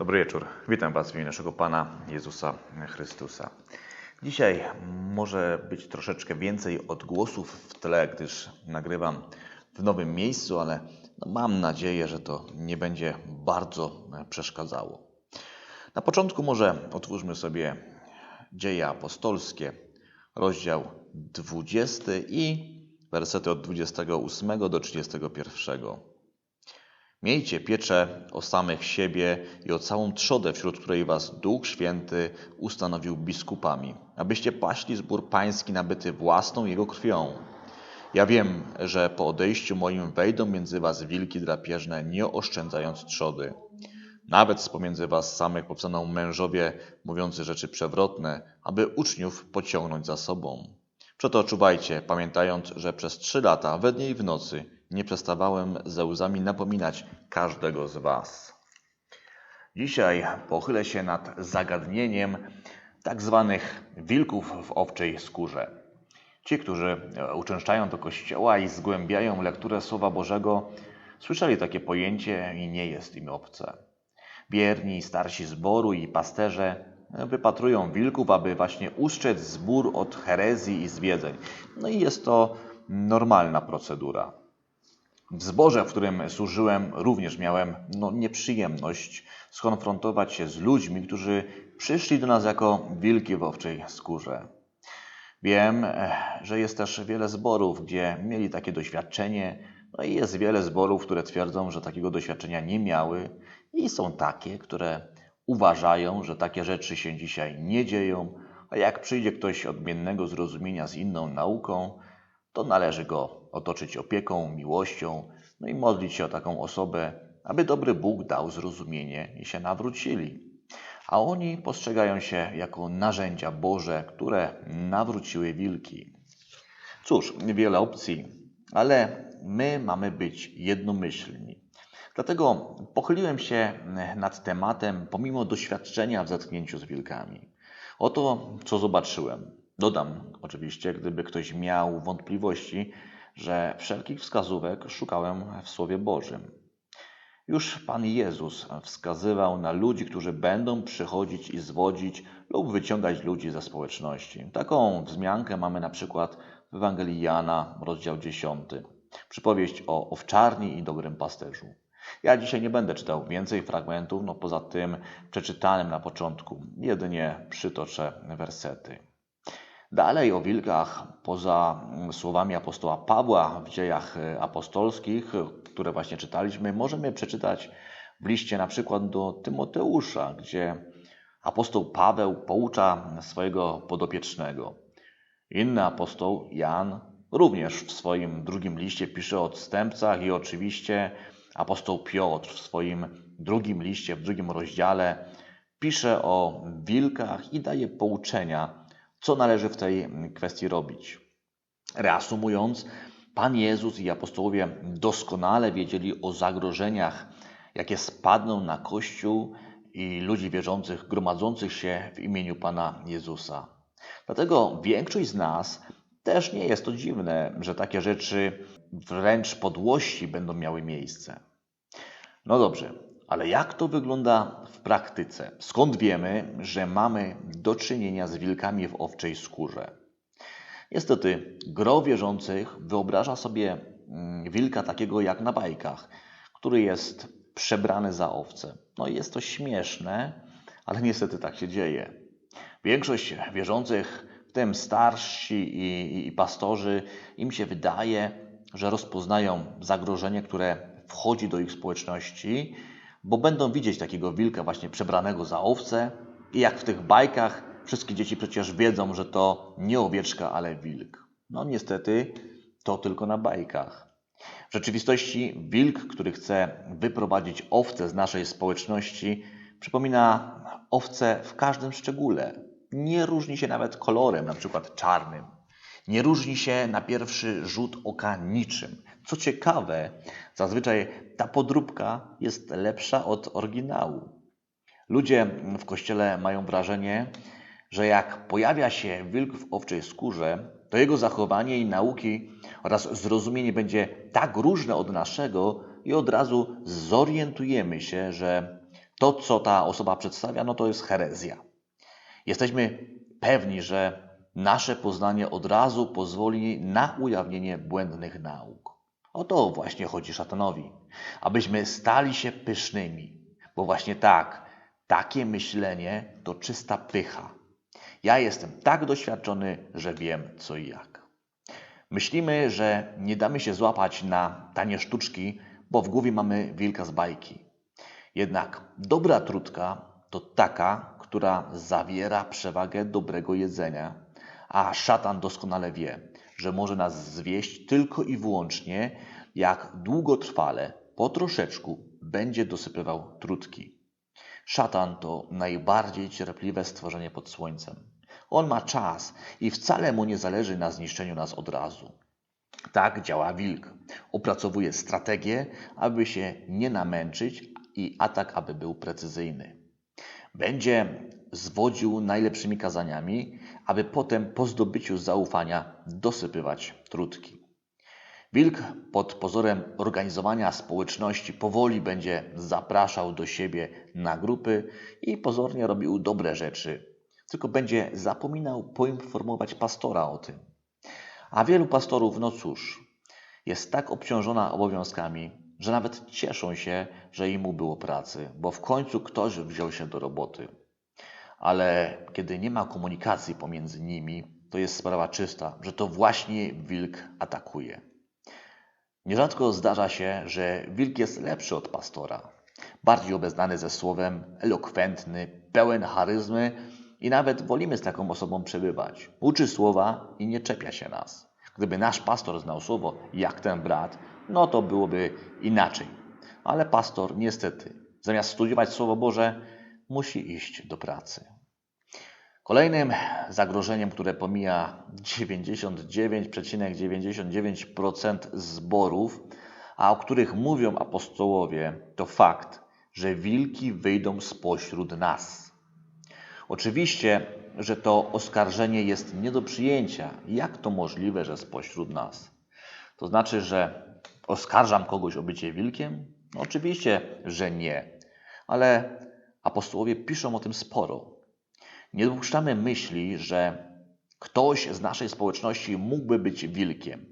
Dobry wieczór. Witam Was w imieniu naszego Pana Jezusa Chrystusa. Dzisiaj może być troszeczkę więcej odgłosów w tle, gdyż nagrywam w nowym miejscu, ale no mam nadzieję, że to nie będzie bardzo przeszkadzało. Na początku może otwórzmy sobie Dzieje Apostolskie, rozdział 20 i wersety od 28 do 31. Miejcie pieczę o samych siebie i o całą trzodę, wśród której was Duch Święty ustanowił biskupami, abyście paśli zbór pański nabyty własną Jego krwią. Ja wiem, że po odejściu moim wejdą między was wilki drapieżne, nie oszczędzając trzody. Nawet z pomiędzy was samych powstaną mężowie mówiący rzeczy przewrotne, aby uczniów pociągnąć za sobą. Przeto czuwajcie, pamiętając, że przez trzy lata, we dnie i w nocy, nie przestawałem ze łzami napominać każdego z was. Dzisiaj pochylę się nad zagadnieniem tak zwanych wilków w owczej skórze. Ci, którzy uczęszczają do kościoła i zgłębiają lekturę Słowa Bożego, słyszeli takie pojęcie i nie jest im obce. Bierni, starsi zboru i pasterze wypatrują wilków, aby właśnie ustrzec zbór od herezji i zwiedzeń. No i jest to normalna procedura. W zborze, w którym służyłem, również miałem no, nieprzyjemność skonfrontować się z ludźmi, którzy przyszli do nas jako wilki w owczej skórze. Wiem, że jest też wiele zborów, gdzie mieli takie doświadczenie, no i jest wiele zborów, które twierdzą, że takiego doświadczenia nie miały, i są takie, które uważają, że takie rzeczy się dzisiaj nie dzieją, a jak przyjdzie ktoś odmiennego zrozumienia z inną nauką, to należy go otoczyć opieką, miłością, no i modlić się o taką osobę, aby dobry Bóg dał zrozumienie i się nawrócili. A oni postrzegają się jako narzędzia Boże, które nawróciły wilki. Cóż, wiele opcji, ale my mamy być jednomyślni. Dlatego pochyliłem się nad tematem pomimo doświadczenia w zetknięciu z wilkami. Oto, co zobaczyłem. Dodam oczywiście, gdyby ktoś miał wątpliwości, że wszelkich wskazówek szukałem w Słowie Bożym. Już Pan Jezus wskazywał na ludzi, którzy będą przychodzić i zwodzić lub wyciągać ludzi ze społeczności. Taką wzmiankę mamy na przykład w Ewangelii Jana, rozdział 10. Przypowieść o owczarni i dobrym pasterzu. Ja dzisiaj nie będę czytał więcej fragmentów, no poza tym przeczytanym na początku, jedynie przytoczę wersety. Dalej o wilkach, poza słowami apostoła Pawła w dziejach apostolskich, które właśnie czytaliśmy, możemy przeczytać w liście na przykład do Tymoteusza, gdzie apostoł Paweł poucza swojego podopiecznego. Inny apostoł Jan również w swoim drugim liście pisze o odstępcach i oczywiście apostoł Piotr w swoim drugim liście, w drugim rozdziale pisze o wilkach i daje pouczenia, co należy w tej kwestii robić. Reasumując, Pan Jezus i apostołowie doskonale wiedzieli o zagrożeniach, jakie spadną na Kościół i ludzi wierzących gromadzących się w imieniu Pana Jezusa. Dlatego większość z nas też nie jest to dziwne, że takie rzeczy wręcz podłości będą miały miejsce. No dobrze, ale jak to wygląda w praktyce? Skąd wiemy, że mamy do czynienia z wilkami w owczej skórze? Niestety, gro wierzących wyobraża sobie mm, wilka takiego jak na bajkach, który jest przebrany za owce. No i jest to śmieszne, ale niestety tak się dzieje. Większość wierzących, w tym starsi i, i, i pastorzy, im się wydaje, że rozpoznają zagrożenie, które wchodzi do ich społeczności, bo będą widzieć takiego wilka właśnie przebranego za owce i jak w tych bajkach wszystkie dzieci przecież wiedzą, że to nie owieczka, ale wilk. No niestety to tylko na bajkach. W rzeczywistości wilk, który chce wyprowadzić owce z naszej społeczności, przypomina owce w każdym szczególe. Nie różni się nawet kolorem, na przykład czarnym. Nie różni się na pierwszy rzut oka niczym. Co ciekawe, zazwyczaj ta podróbka jest lepsza od oryginału. Ludzie w kościele mają wrażenie, że jak pojawia się wilk w owczej skórze, to jego zachowanie i nauki oraz zrozumienie będzie tak różne od naszego i od razu zorientujemy się, że To, co ta osoba przedstawia, no to jest herezja. Jesteśmy pewni, że nasze poznanie od razu pozwoli na ujawnienie błędnych nauk. O to właśnie chodzi szatanowi, abyśmy stali się pysznymi, bo właśnie tak, takie myślenie to czysta pycha. Ja jestem tak doświadczony, że wiem co i jak. Myślimy, że nie damy się złapać na tanie sztuczki, bo w głowie mamy wilka z bajki. Jednak dobra trudka to taka, która zawiera przewagę dobrego jedzenia, a szatan doskonale wie, że może nas zwieść tylko i wyłącznie, jak długotrwale, po troszeczku, będzie dosypywał trutki. Szatan to najbardziej cierpliwe stworzenie pod słońcem. On ma czas i wcale mu nie zależy na zniszczeniu nas od razu. Tak działa wilk. Opracowuje strategię, aby się nie namęczyć i atak, aby był precyzyjny. Będzie zwodził najlepszymi kazaniami, aby potem po zdobyciu zaufania dosypywać trutki. Wilk pod pozorem organizowania społeczności powoli będzie zapraszał do siebie na grupy i pozornie robił dobre rzeczy, tylko będzie zapominał poinformować pastora o tym. A wielu pastorów, no cóż, jest tak obciążona obowiązkami, że nawet cieszą się, że im było pracy, bo w końcu ktoś wziął się do roboty. Ale kiedy nie ma komunikacji pomiędzy nimi, to jest sprawa czysta, że to właśnie wilk atakuje. Nierzadko zdarza się, że wilk jest lepszy od pastora, bardziej obeznany ze słowem, elokwentny, pełen charyzmy i nawet wolimy z taką osobą przebywać. Uczy słowa i nie czepia się nas. Gdyby nasz pastor znał słowo jak ten brat, no to byłoby inaczej. Ale pastor niestety, zamiast studiować Słowo Boże, musi iść do pracy. Kolejnym zagrożeniem, które pomija 99,99% zborów, a o których mówią apostołowie, to fakt, że wilki wyjdą spośród nas. Oczywiście, że to oskarżenie jest nie do przyjęcia. Jak to możliwe, że spośród nas? To znaczy, że oskarżam kogoś o bycie wilkiem? No, oczywiście, że nie. Ale apostołowie piszą o tym sporo. Nie dopuszczamy myśli, że ktoś z naszej społeczności mógłby być wilkiem.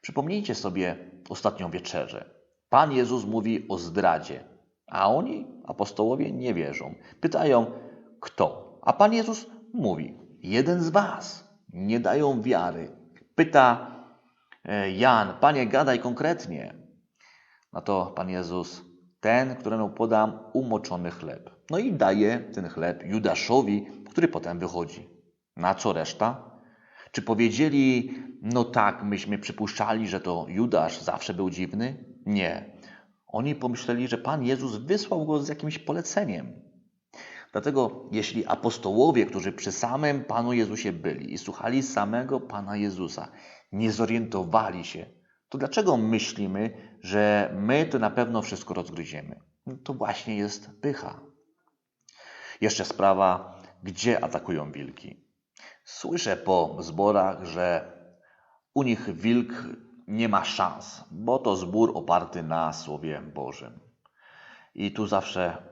Przypomnijcie sobie ostatnią wieczerzę. Pan Jezus mówi o zdradzie, a oni, apostołowie, nie wierzą. Pytają, kto? A Pan Jezus mówi, jeden z was. Nie dają wiary. Pyta e, Jan, Panie, gadaj konkretnie. Na to Pan Jezus, ten, któremu podam umoczony chleb. No i daje ten chleb Judaszowi, który potem wychodzi. Na co reszta? Czy powiedzieli, no tak, myśmy przypuszczali, że to Judasz zawsze był dziwny? Nie. Oni pomyśleli, że Pan Jezus wysłał go z jakimś poleceniem. Dlatego, jeśli apostołowie, którzy przy samym Panu Jezusie byli i słuchali samego Pana Jezusa, nie zorientowali się, to dlaczego myślimy, że my to na pewno wszystko rozgryziemy? No to właśnie jest pycha. Jeszcze sprawa, gdzie atakują wilki. Słyszę po zborach, że u nich wilk nie ma szans, bo to zbór oparty na Słowie Bożym. I tu zawsze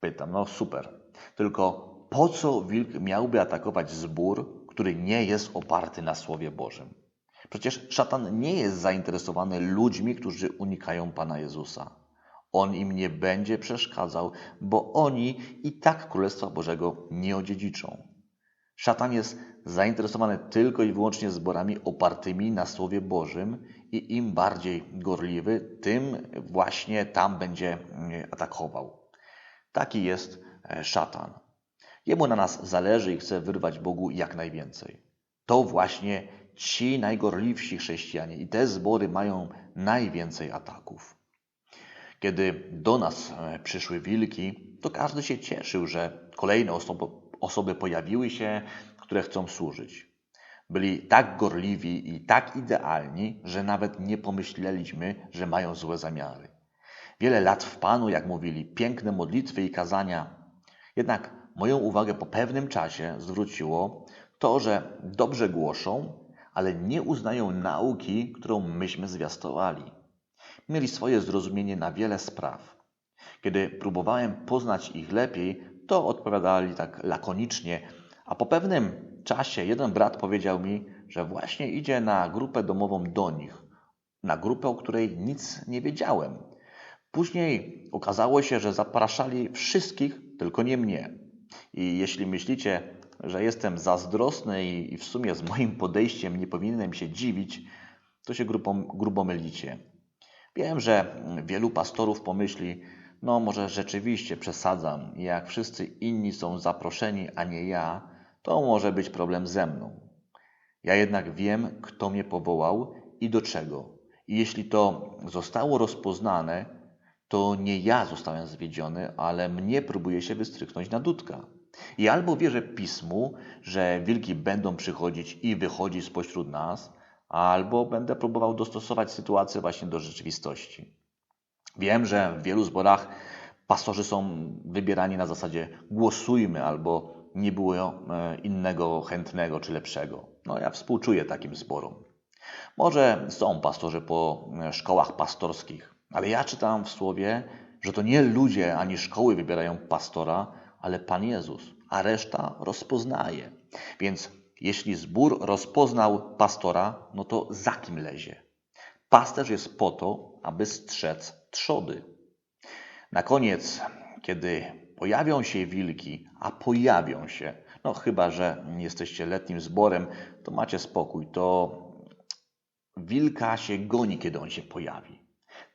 pytam, no super, tylko po co wilk miałby atakować zbór, który nie jest oparty na Słowie Bożym? Przecież szatan nie jest zainteresowany ludźmi, którzy unikają Pana Jezusa. On im nie będzie przeszkadzał, bo oni i tak Królestwa Bożego nie odziedziczą. Szatan jest zainteresowany tylko i wyłącznie zborami opartymi na Słowie Bożym i im bardziej gorliwy, tym właśnie tam będzie mm, atakował. Taki jest e, szatan. Jemu na nas zależy i chce wyrwać Bogu jak najwięcej. To właśnie ci najgorliwsi chrześcijanie i te zbory mają najwięcej ataków. Kiedy do nas e, przyszły wilki, to każdy się cieszył, że kolejne osoby, osoby pojawiły się, które chcą służyć. Byli tak gorliwi i tak idealni, że nawet nie pomyśleliśmy, że mają złe zamiary. Wiele lat w Panu, jak mówili, piękne modlitwy i kazania. Jednak moją uwagę po pewnym czasie zwróciło to, że dobrze głoszą, ale nie uznają nauki, którą myśmy zwiastowali mieli swoje zrozumienie na wiele spraw. Kiedy próbowałem poznać ich lepiej, to odpowiadali tak lakonicznie, a po pewnym czasie jeden brat powiedział mi, że właśnie idzie na grupę domową do nich, na grupę, o której nic nie wiedziałem. Później okazało się, że zapraszali wszystkich, tylko nie mnie. I jeśli myślicie, że jestem zazdrosny i w sumie z moim podejściem nie powinienem się dziwić, to się grubo, grubo mylicie. Wiem, że wielu pastorów pomyśli, no może rzeczywiście przesadzam jak wszyscy inni są zaproszeni, a nie ja, to może być problem ze mną. Ja jednak wiem, kto mnie powołał i do czego. I jeśli to zostało rozpoznane, to nie ja zostałem zwiedziony, ale mnie próbuje się wystrychnąć na dudka. I albo wierzę pismu, że wilki będą przychodzić i wychodzić spośród nas, albo będę próbował dostosować sytuację właśnie do rzeczywistości. Wiem, że w wielu zborach pastorzy są wybierani na zasadzie głosujmy, albo nie było e, innego chętnego czy lepszego. No ja współczuję takim zborom. Może są pastorzy po e, szkołach pastorskich, ale ja czytam w słowie, że to nie ludzie ani szkoły wybierają pastora, ale Pan Jezus, a reszta rozpoznaje. Więc jeśli zbór rozpoznał pastora, no to za kim lezie? Pasterz jest po to, aby strzec trzody. Na koniec, kiedy pojawią się wilki, a pojawią się, no chyba, że jesteście letnim zborem, to macie spokój, to wilka się goni, kiedy on się pojawi.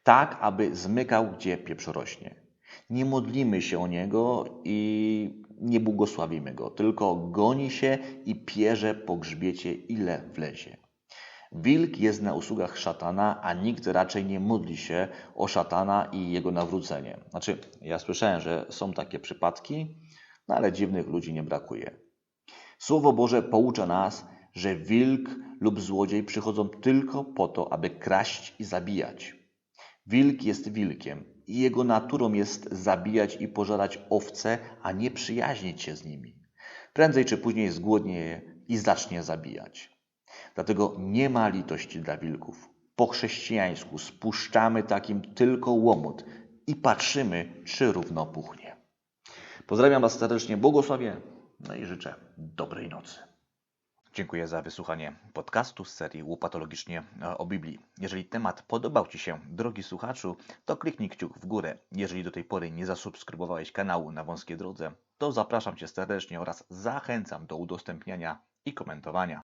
Tak, aby zmykał, gdzie pieprz rośnie. Nie modlimy się o niego i nie błogosławimy go, tylko goni się i pierze po grzbiecie, ile wlezie. Wilk jest na usługach szatana, a nikt raczej nie modli się o szatana i jego nawrócenie. Znaczy, ja słyszałem, że są takie przypadki, no ale dziwnych ludzi nie brakuje. Słowo Boże poucza nas, że wilk lub złodziej przychodzą tylko po to, aby kraść i zabijać. Wilk jest wilkiem i jego naturą jest zabijać i pożerać owce, a nie przyjaźnić się z nimi. Prędzej czy później zgłodnieje i zacznie zabijać. Dlatego nie ma litości dla wilków. Po chrześcijańsku spuszczamy takim tylko łomot i patrzymy, czy równo puchnie. Pozdrawiam Was serdecznie, błogosławię, no i życzę dobrej nocy. Dziękuję za wysłuchanie podcastu z serii Łopatologicznie o Biblii. Jeżeli temat podobał Ci się, drogi słuchaczu, to kliknij kciuk w górę. Jeżeli do tej pory nie zasubskrybowałeś kanału na wąskiej drodze, to zapraszam Cię serdecznie oraz zachęcam do udostępniania i komentowania.